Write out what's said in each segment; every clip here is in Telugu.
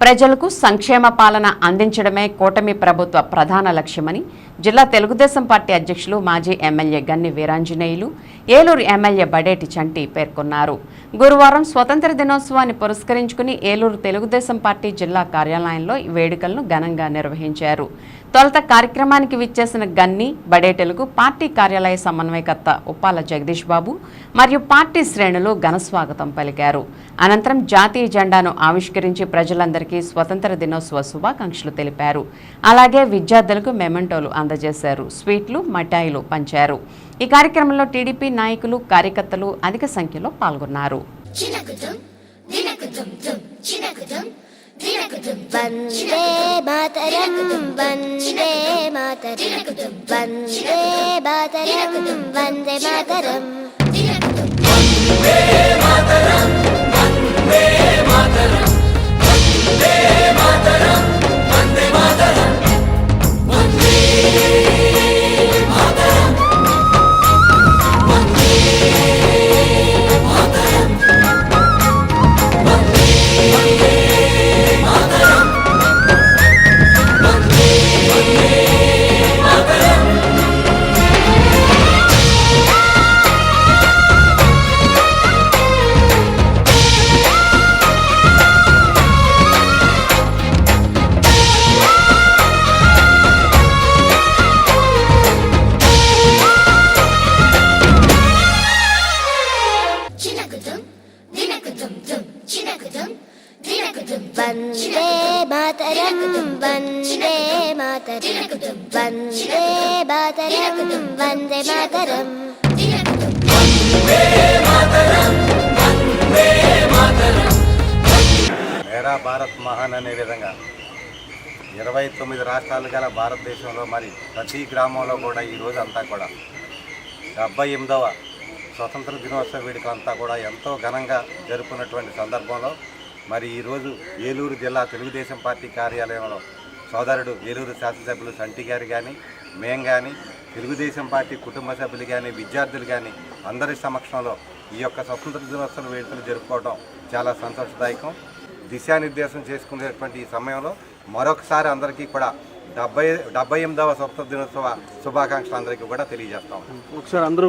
ప్రజలకు సంక్షేమ పాలన అందించడమే కూటమి ప్రభుత్వ ప్రధాన లక్ష్యమని జిల్లా తెలుగుదేశం పార్టీ అధ్యక్షులు మాజీ ఎమ్మెల్యే గన్ని వీరాంజనేయులు ఏలూరు ఎమ్మెల్యే బడేటి చంటి పేర్కొన్నారు. గురువారం స్వతంత్ర దినోత్సవాన్ని పురస్కరించుకుని ఏలూరు తెలుగుదేశం పార్టీ జిల్లా కార్యాలయంలో ఈ వేడుకలను ఘనంగా నిర్వహించారు. తొలుత కార్యక్రమానికి విచ్చేసిన గన్ని బడేటలకు పార్టీ కార్యాలయ సమన్వయకర్త ఉప్పాల జగదీష్ బాబు మరియు పార్టీ శ్రేణులు ఘనస్వాగతం పలికారు. అనంతరం జాతీయ జెండాను ఆవిష్కరించి ప్రజలందరికీ స్వతంత్ర దినోత్సవ శుభాకాంక్షలు తెలిపారు. అలాగే విద్యార్థులకు మెమెంటోలు అందజేశారు స్వీట్లు మిఠాయిలు పంచారు ఈ కార్యక్రమంలో టీడీపీ నాయకులు కార్యకర్తలు అధిక సంఖ్యలో పాల్గొన్నారు వందే మాతరం వందే మాతరం వందే మాతరం వందే మాతరం వందే మాతరం వందే మాతరం వందే మాతరం వందే మాతరం మేరా భారత్ మహాన్ అనే విధంగా ఇరవై తొమ్మిది రాష్ట్రాలు గల భారతదేశంలో మరి ప్రతి గ్రామంలో కూడా ఈ రోజు అంతా కూడా డెబ్బై ఎనిమిదవ స్వతంత్ర దినోత్సవ వేడుకలంతా కూడా ఎంతో ఘనంగా జరుపుకున్నటువంటి సందర్భంలో మరి ఈరోజు ఏలూరు జిల్లా తెలుగుదేశం పార్టీ కార్యాలయంలో సోదరుడు ఏలూరు శాసనసభ్యులు సంటి గారు కానీ మేం కానీ తెలుగుదేశం పార్టీ కుటుంబ సభ్యులు కానీ విద్యార్థులు కానీ అందరి సమక్షంలో ఈ యొక్క స్వతంత్ర దినోత్సవ వేడుకలు జరుపుకోవడం చాలా సంతోషదాయకం. దిశానిర్దేశం చేసుకునేటువంటి ఈ సమయంలో మరొకసారి అందరికీ కూడా డెబ్బై డెబ్బై ఎనిమిదవ స్వతంత్ర దినోత్సవ శుభాకాంక్షలు అందరికీ కూడా తెలియజేస్తాం ఒకసారి అందరూ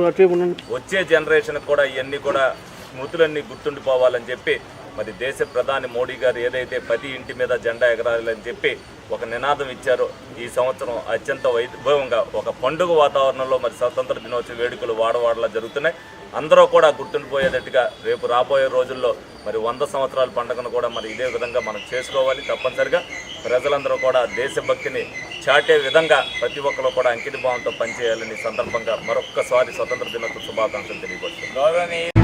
వచ్చే జనరేషన్ కూడా ఇవన్నీ కూడా స్మృతులన్నీ గుర్తుండిపోవాలని చెప్పి మరి దేశ ప్రధాని మోడీ గారు ఏదైతే ప్రతి ఇంటి మీద జెండా ఎగరాలని చెప్పి ఒక నినాదం ఇచ్చారో ఈ సంవత్సరం అత్యంత వైభవంగా ఒక పండుగ వాతావరణంలో మరి స్వతంత్ర దినోత్సవ వేడుకలు వాడవాడలా జరుగుతున్నాయి. అందరూ కూడా గుర్తుండిపోయేటట్టుగా రేపు రాబోయే రోజుల్లో మరి వంద సంవత్సరాల పండుగను కూడా మరి ఇదే విధంగా మనం చేసుకోవాలి తప్పనిసరిగా. ప్రజలందరూ కూడా దేశభక్తిని చాటే విధంగా ప్రతి ఒక్కరు కూడా అంకిత భావంతో పనిచేయాలని సందర్భంగా మరొక్కసారి స్వతంత్ర దినోత్సవ శుభాకాంక్షలు తెలియపరుస్తుంది